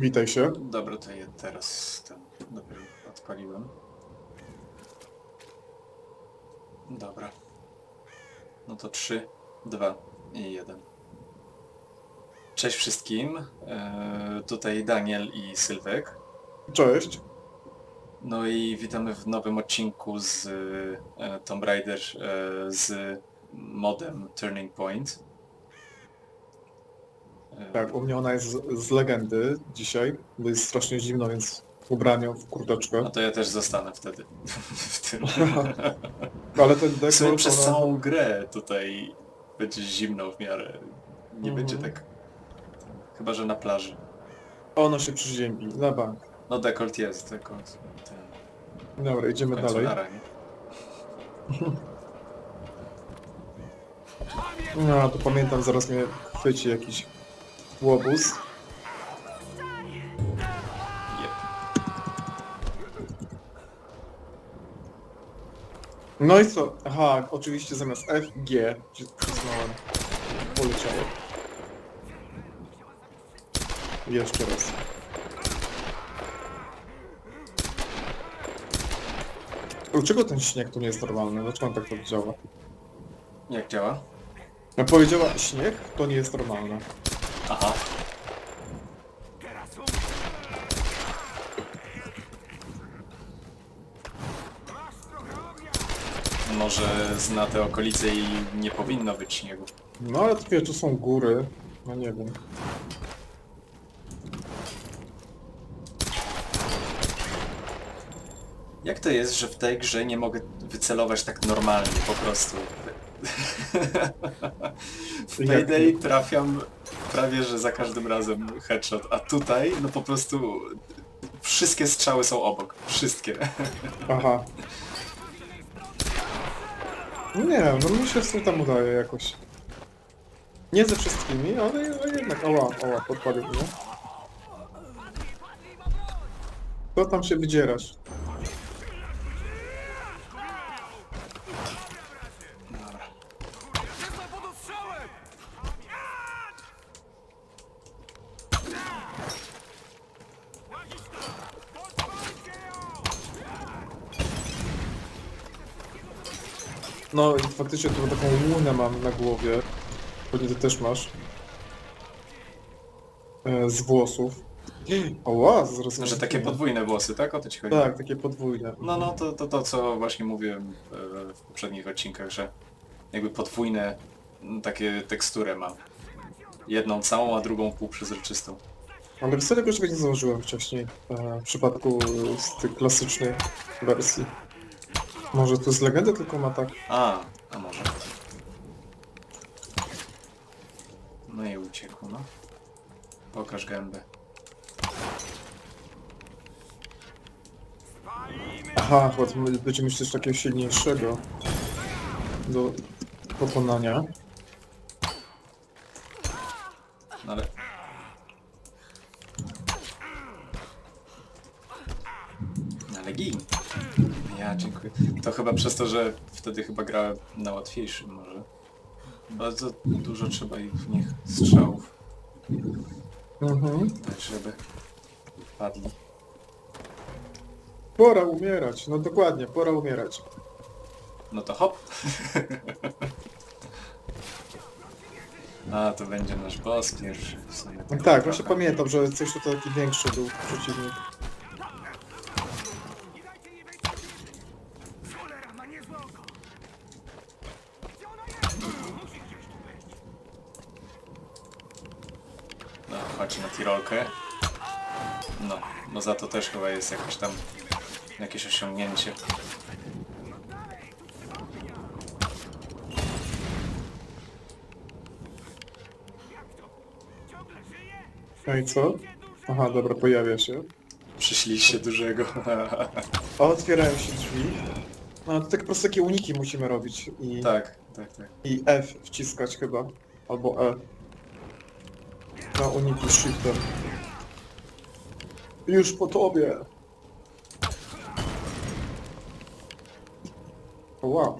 Witaj się. Dobra, to ja teraz ten dopiero odpaliłem. Dobra. No to 3, 2 i 1. Cześć wszystkim. Eee, tutaj Daniel i Sylwek. Cześć. No i witamy w nowym odcinku z e, Tomb Raider e, z modem Turning Point. Tak, u mnie ona jest z, z legendy dzisiaj, bo jest strasznie zimno, więc w ubraniu, w kurteczkę. No to ja też zostanę wtedy w tym. Ale ten W dekor, sumie przez ona... całą grę tutaj będzie zimno w miarę. Nie Mhm. będzie tak... Chyba, że na plaży. ona się przyziębi, na bank. No dekolt jest, dekolt. Ten, Dobra, w idziemy końcu dalej. nara, nie? No, to pamiętam, zaraz mnie chwyci jakiś łobuz. No i co? Aha, oczywiście zamiast F, G wcisnąłem. Poleciało. Jeszcze raz. Dlaczego ten śnieg tu nie jest normalny? Dlaczego on tak to działa? Jak działa? Jak powiedziała śnieg, to nie jest normalne. Aha. Może zna te okolice i nie powinno być śniegu. No ale wiesz, tu są góry. No nie wiem. Jak to jest, że w tej grze nie mogę wycelować tak normalnie po prostu? W Payday trafiam prawie, że za każdym razem headshot, a tutaj no po prostu wszystkie strzały są obok. Wszystkie. Aha. No Nie wiem, no mi się w tam udaje jakoś. Nie ze wszystkimi, ale, jednak. Oła, oła, podpalił mnie. Co tam się wydzierasz? Dobra. No i faktycznie tu taką łunę mam na głowie. Pewnie ty też masz. E, z włosów. Oła, zrozumiałem. Że takie podwójne włosy, tak? O to ci chodzi? Tak, takie podwójne. No, no, to, to to, co właśnie mówiłem e, w poprzednich odcinkach, że jakby podwójne m, takie teksturę ma. Jedną całą, a drugą półprzezroczystą. Ale w serio czegoś nie założyłem wcześniej. E, w przypadku z tych klasycznej wersji. Może to z legendy tylko ma tak. A, a może. No i uciekł, no. Pokaż gębę. Aha, my- będziemy mieć coś takiego silniejszego do pokonania. No ale... No ale gin. Ja dziękuję. To chyba przez to, że wtedy chyba grałem na łatwiejszym może. Bardzo dużo trzeba ich w nich strzałów Mhm. dać, żeby padli. Pora umierać, no dokładnie, pora umierać. No to hop. A, to będzie nasz boss pierwszy. w sumie Tak, tak tak właśnie pamiętam, że coś tutaj taki większy był przeciwnik. Na tirolkę. No, no za to też chyba jest jakoś tam jakieś osiągnięcie. No i co? Aha, dobra, pojawia się. Przyszliście dużego. Otwierają się drzwi. No to tak po prostu takie uniki musimy robić i, tak, tak, tak. i F wciskać chyba. Albo E. Na uniki z shiftem. Już po tobie! Wow.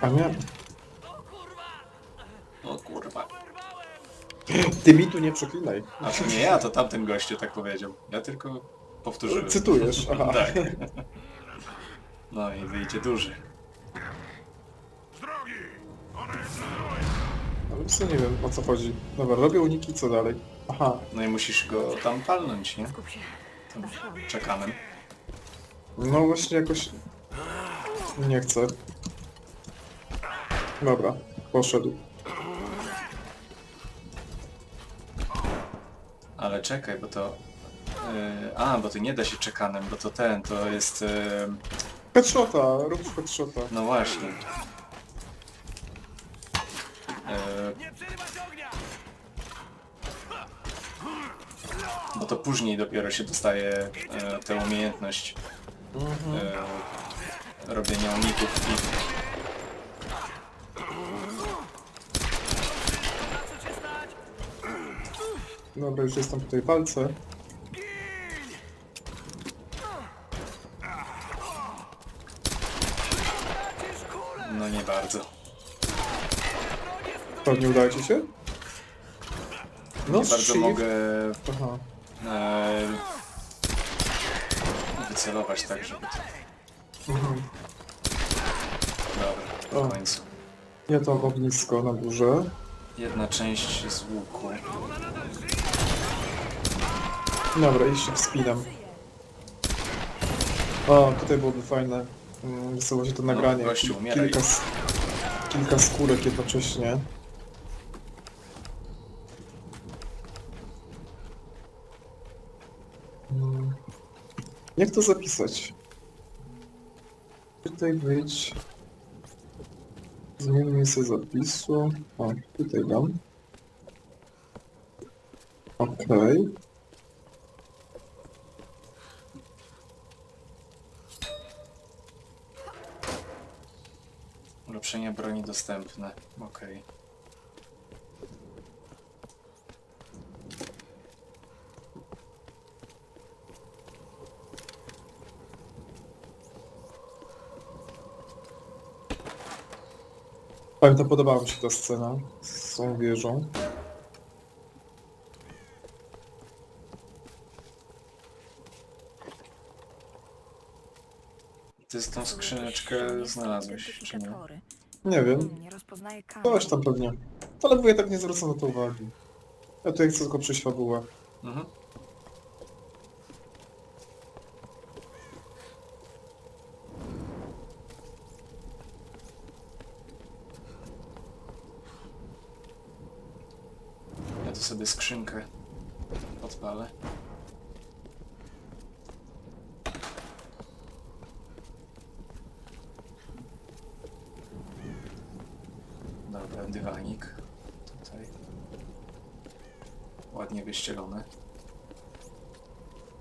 A nie, O kurwa. Ty mi tu nie przeklinaj. A to nie ja, to tamten gościu tak powiedział. Ja tylko powtórzyłem. Cytujesz, aha. Tak. No i wyjdzie duży. Ale w sumie nie wiem o co chodzi. Dobra, robię uniki, co dalej? Aha, No i musisz go tam palnąć, nie? Skup się. Tam czekanem. no właśnie jakoś... Nie chcę. Dobra, poszedł. Ale czekaj, bo to... Yy, a, bo to nie da się czekanem, bo to ten, to jest... Yy, Headshota, rób headshota. no właśnie. Yy, bo to później dopiero się dostaje e, tę umiejętność e, robienia uników i Dobra, już jestem po tej walce. no nie bardzo. Pewnie udaje ci się? No, Nie bardzo mogę Aha. E, wycelować tak, żeby to... Mhm. Dobra, O. w końcu. Nie to ognisko na górze. Jedna część z łuku. Dobra, i się wspinam. O, tutaj byłoby fajne. mm, się to nagranie. gościu, kilka, s- kilka skórek jednocześnie. Jak to zapisać? Tutaj wyjdź. Zmień miejsce zapisu. O, tutaj dam. Okej. Ulepszenie broni dostępne. Okej. Pamiętam, podobała mi się ta scena z tą wieżą. Ty z tą skrzyneczkę znalazłeś, czy nie? Nie wiem, Nie coś tam pewnie. Ale wuja tak nie zwraca na to uwagi. Ja tutaj chcę tylko przejść fabułę. Mhm. Sobie skrzynkę odpalę. Dobra, dywanik. Tutaj. Ładnie wyścielony.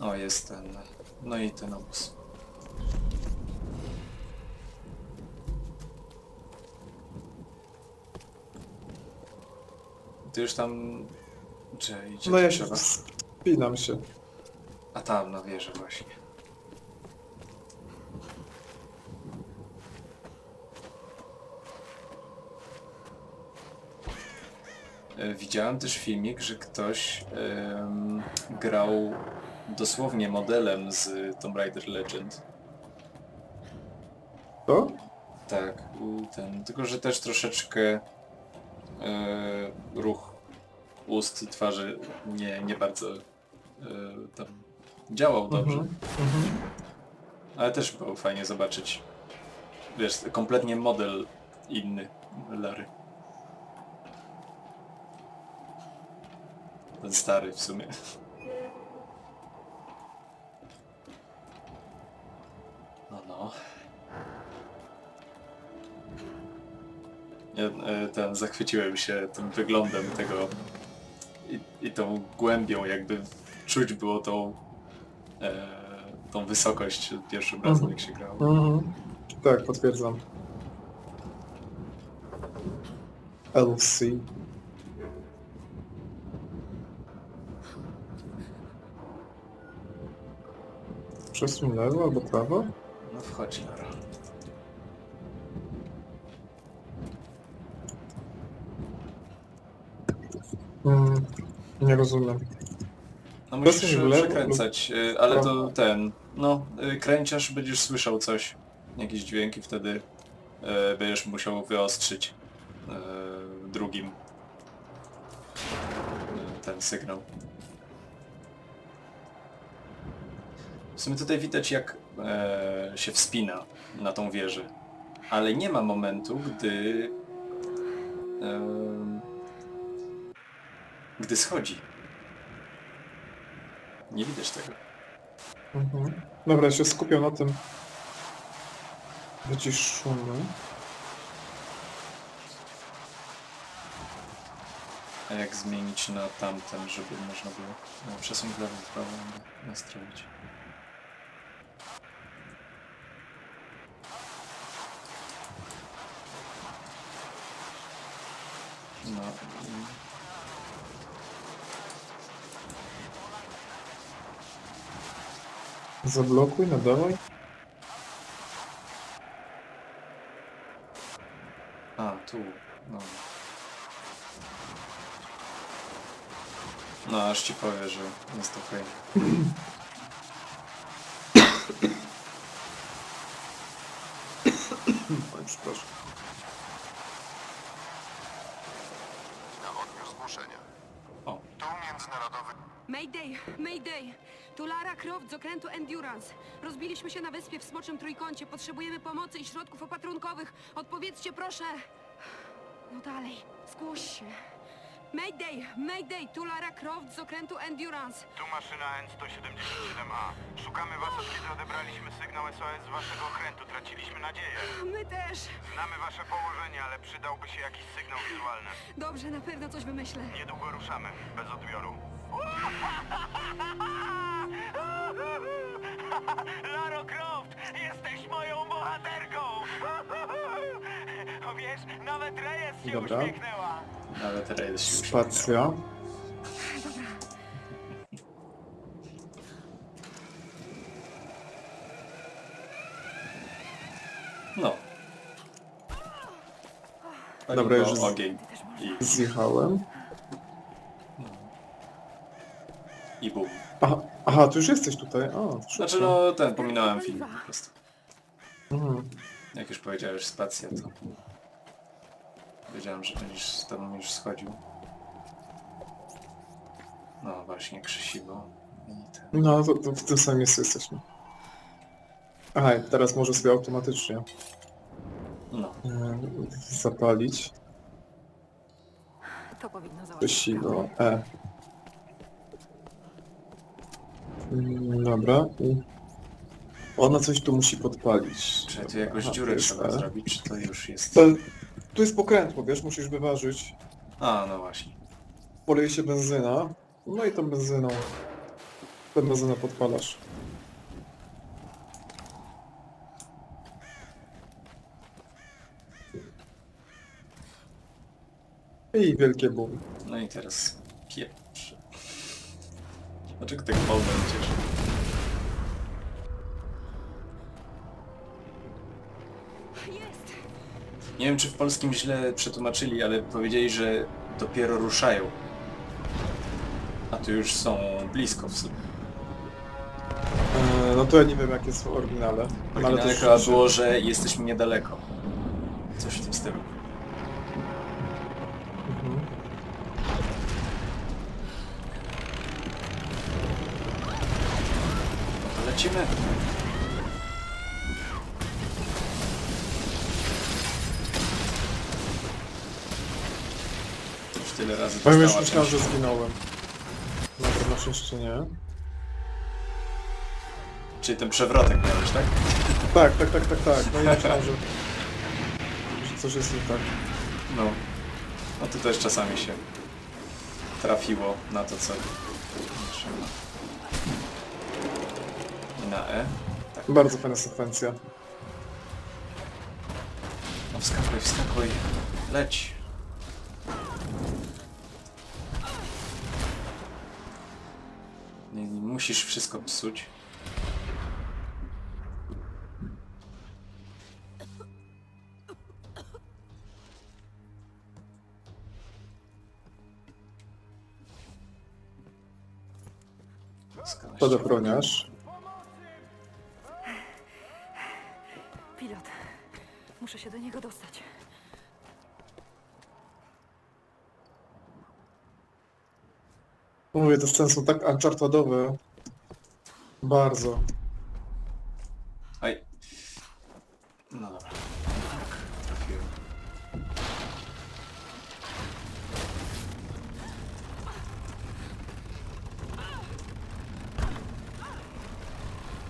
O, jest ten. No i ten obóz. Ty już tam... Czy idzie No ja się trzeba? wspinam się. A tam, na wieżę właśnie. E, Widziałem też filmik, że ktoś em, grał dosłownie modelem z Tomb Raider Legend. To? Tak, u- ten, tylko że też troszeczkę e, ruch ust twarzy nie, nie bardzo e, tam działał dobrze. Mhm. Mhm. Ale też było fajnie zobaczyć. Wiesz, kompletnie model inny Lary. Ten stary w sumie. No no. Ja e, ten zachwyciłem się tym wyglądem tego i, i tą głębią jakby czuć było tą e, tą wysokość pierwszym razem jak się grało. Mhm. Tak, potwierdzam. LC. Przesuń lewo albo prawo? No wchodź Lara. Mm, nie rozumiem. No musisz lewo przekręcać, y, ale to ten, no y, kręciarz będziesz słyszał coś, jakieś dźwięki wtedy y, będziesz musiał wyostrzyć y, drugim y, ten sygnał. W sumie tutaj widać jak e, się wspina na tą wieżę, ale nie ma momentu, gdy gdy schodzi. Nie widać tego. Mhm. Dobra, ja się skupiam na tym. Wyciszymy. A jak zmienić na tamten, żeby można było no, przesunąć w lewo, w prawo, nastroić. No i... Zablokuj, nadawaj. A, tu. No. No, aż ci powie, że jest okej. Oj, przepraszam. na odbiór zgłoszenia. O, Tu międzynarodowy Mayday! Mayday! Tu Lara Croft z okrętu Endurance. Rozbiliśmy się na wyspie w Smoczym Trójkącie. Potrzebujemy pomocy i środków opatrunkowych. Odpowiedzcie proszę! No dalej, zgłoś się. Mayday! Mayday! Tu Lara Croft z okrętu Endurance. Tu maszyna N-177A. Szukamy was, od kiedy odebraliśmy sygnał SOS z waszego okrętu. Traciliśmy nadzieję. My też! Znamy wasze położenie, ale przydałby się jakiś sygnał wizualny. Dobrze, na pewno coś wymyślę. Niedługo ruszamy, bez odbioru. Laro Croft, jesteś moją bohaterką! Wiesz, nawet Reyes się Dobra. uśmiechnęła. nawet teraz się. Spacja. No. Dobra, Paliwo, już z- ogień i, Zjechałem. i bum. Aha, aha, tu już jesteś tutaj. A, Znaczy no, ten, pominąłem film po prostu. Mhm. Jak już powiedziałeś spacja, to wiedziałem, że będziesz z tobą już schodził. No właśnie, krzesiwo. I ten. No, to, to w tym samym miejscu jesteśmy. Aha, i teraz może sobie automatycznie No, e, zapalić. To powinno załatwić. Siwo. E. Mm, Dobra. I ona coś tu musi podpalić. czy tu jakąś Aha, dziurę jest trzeba E. zrobić, czy to już jest... To, tu jest pokrętło, wiesz, musisz wyważyć. A, no właśnie. Poleje się benzyna. No i tą benzyną. Tę benzynę podpalasz. I wielkie boom. No i teraz pieprz. Dlaczego tak wolno idziesz? Jest! Nie wiem, czy w polskim źle przetłumaczyli, ale powiedzieli, że dopiero ruszają. A tu już są blisko w sumie. E, no to ja nie wiem jak jest w oryginale. Ale Oryginalnie to chyba było, że jesteśmy niedaleko. Coś w tym stylu. Lecimy. Już tyle razy Bo ja już dostała myślałem, że część. zginąłem. Dobra, na szczęście nie. Czyli ten przewrotek miałeś, tak? Tak, tak, tak, tak, tak. No ja myślałem, że, że coś jest nie tak. No. No to też czasami się trafiło na to, co trzeba na E. Tak. Bardzo fajna sekwencja. No wskakuj, wskakuj. Leć. Nie, nie musisz wszystko psuć. Skanać. Się do niego dostać. Mówię, te sceny są tak unchartedowe. Bardzo. Aj. No dobra. Trafiłem.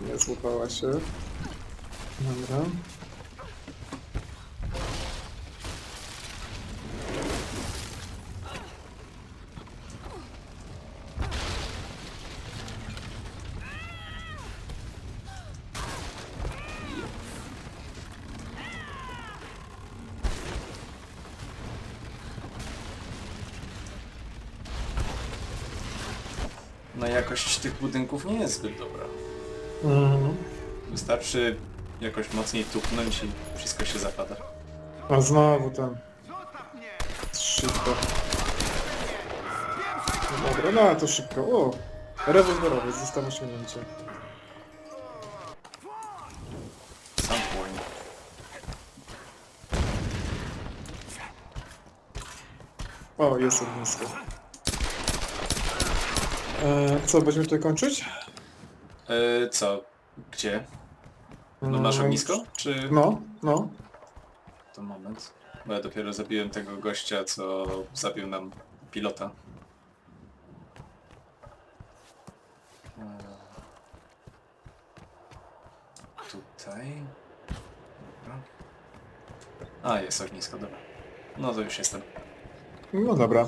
Nie złapała się. Dobra. No jakość tych budynków nie jest zbyt dobra. Mhm. Wystarczy jakoś mocniej tupnąć i wszystko się zapada. A znowu ten. Szybko. Dobra, no to szybko. O! Rewolwerowy, zostało osiągnięcie. Sam płoń. O, jest ognisko. E, co, będziemy tutaj kończyć? E, co? Gdzie? No masz Mm, ognisko? Czy... No, no. To moment. Bo ja dopiero zabiłem tego gościa, co zabił nam pilota. E, Tutaj. Dobra. A, jest ognisko, dobra. No to już jestem. No dobra.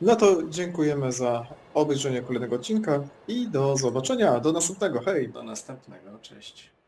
No to dziękujemy za obejrzenie kolejnego odcinka i do zobaczenia. Do następnego. Hej! Do następnego, cześć.